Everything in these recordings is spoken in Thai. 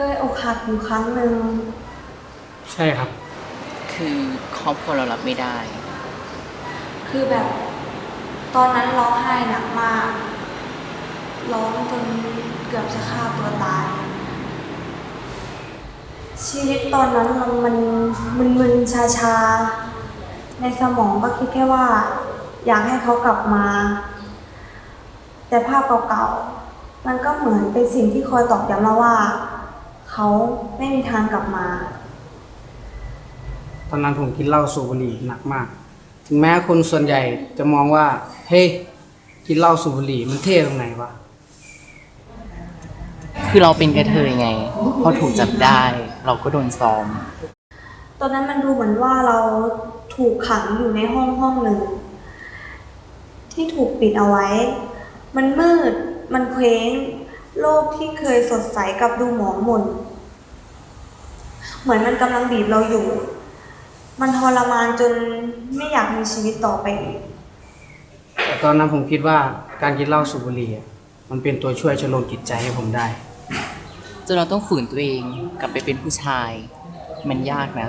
เคยอกหักอยู่ครั้งหนึ่งใช่ครับ คือครอบครัวเรารับไม่ได้ คือแบบ ตอนนั้นร้องไห้หนักมากร้องจนเกือบจะฆ่าตัวตาย ชีวิตตอนนั้นมันมันมึนๆชาๆในสมองก็คิดแค่ว่า อยากให้เขากลับมา แต่ภาพเก่าๆมันก็เหมือนเป็นสิ่งที่คอยตอกย้ำเราว่า เขาไม่มีทางกลับมา ตอนนั้นผมกินเหล้าสูบบุหรี่หนักมาก ถึงแม้คนส่วนใหญ่จะมองว่า เฮ้ยกินเหล้าสูบบุหรี่มันเท่ตรงไหนวะ คือเราเป็นกระเทยไง พอถูกจับได้ เราก็โดนซ้อม ตอนนั้นมันดูเหมือนว่าเราถูกขังอยู่ในห้องห้องหนึ่ง ที่ถูกปิดเอาไว้ มันมืด มันเคว้ง โลกที่เคยสดใสกลับดูหมองหม่น เหมือนมันกำลังบีบเราอยู่ มันทรมานจนไม่อยากมีชีวิตต่อไปอีกแต่ตอนนั้นผมคิดว่าการกินเหล้าสูบบุหรี่อะมันเป็นตัวช่วยชโลมจิตใจให้ผมได้ จนเราต้องฝืนตัวเองกลับไปเป็นผู้ชาย มันยากนะ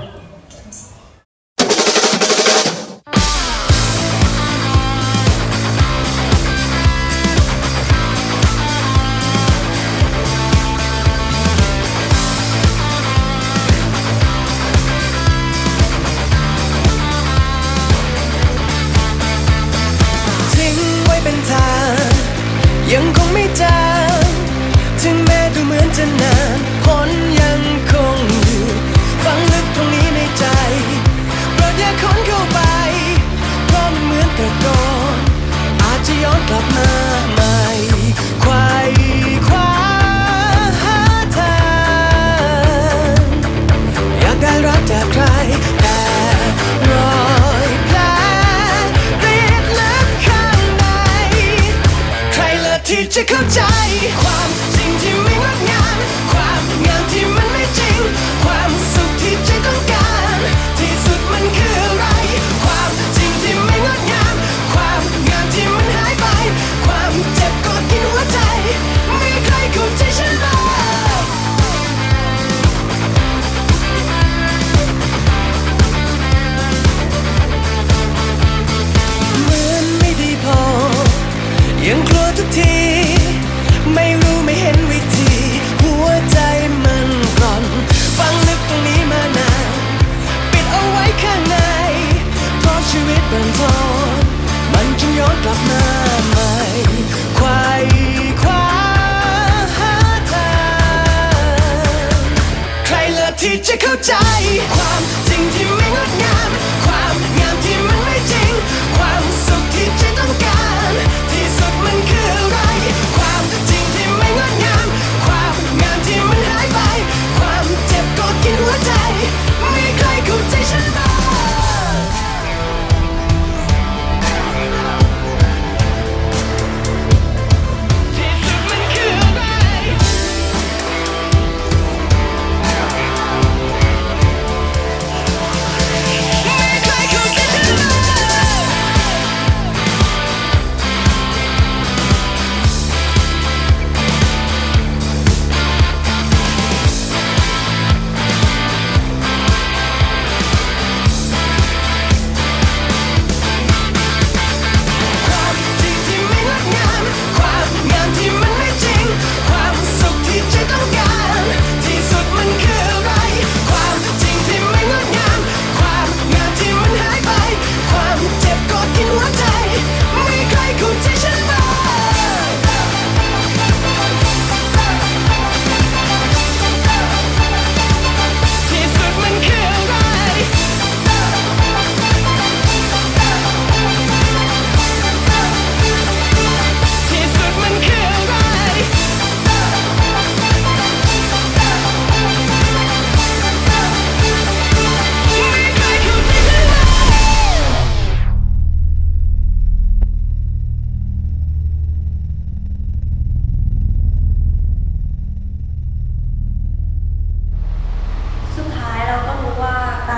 ละ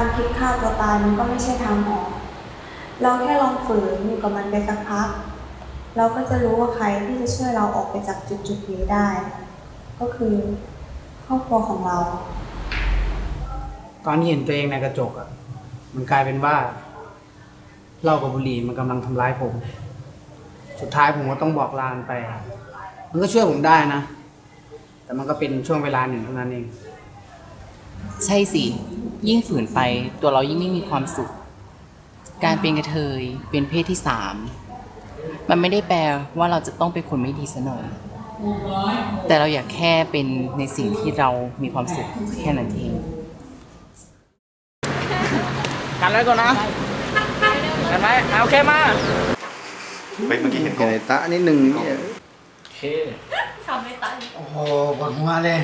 การคิดฆ่าตัวตายมันก็ไม่ใช่ทางออก เราแค่ลองฝืนอยู่กับมันไปสักพัก เราก็จะรู้ว่าใครที่จะช่วยเราออกไปจากจุดจุดๆนี้ได้ ก็คือครอบครัวของเรา ตอนที่เห็นตัวเองในกระจกอะมันกลายเป็นว่าเหล้ากับบุหรี่มันกำลังทำร้ายผม สุดท้ายผมก็ต้องบอกลามันไป มันก็ช่วยผมได้นะ แต่มันก็เป็นช่วงเวลาหนึ่งเท่านั้นเอง ใช่สิ ยิ่งฝืนไปตัวเรายิ่งไม่มีความสุข การเป็นกระเทยเป็นเพศที่สามมันไม่ได้แปลว่าเราจะต้องเป็นคนไม่ดีซะหน่อย แต่เราอยากแค่เป็นในสิ่งที่เรามีความสุขแค่นั้นเองกันไว้ก่อนนะกันไว้เอาโอเคมาเฮ้ยเมื่อกี้เห็นกเกล้องยตะนิดหนึ่งโอเคทำไม่ตายโอ้โหปวดหัวเลย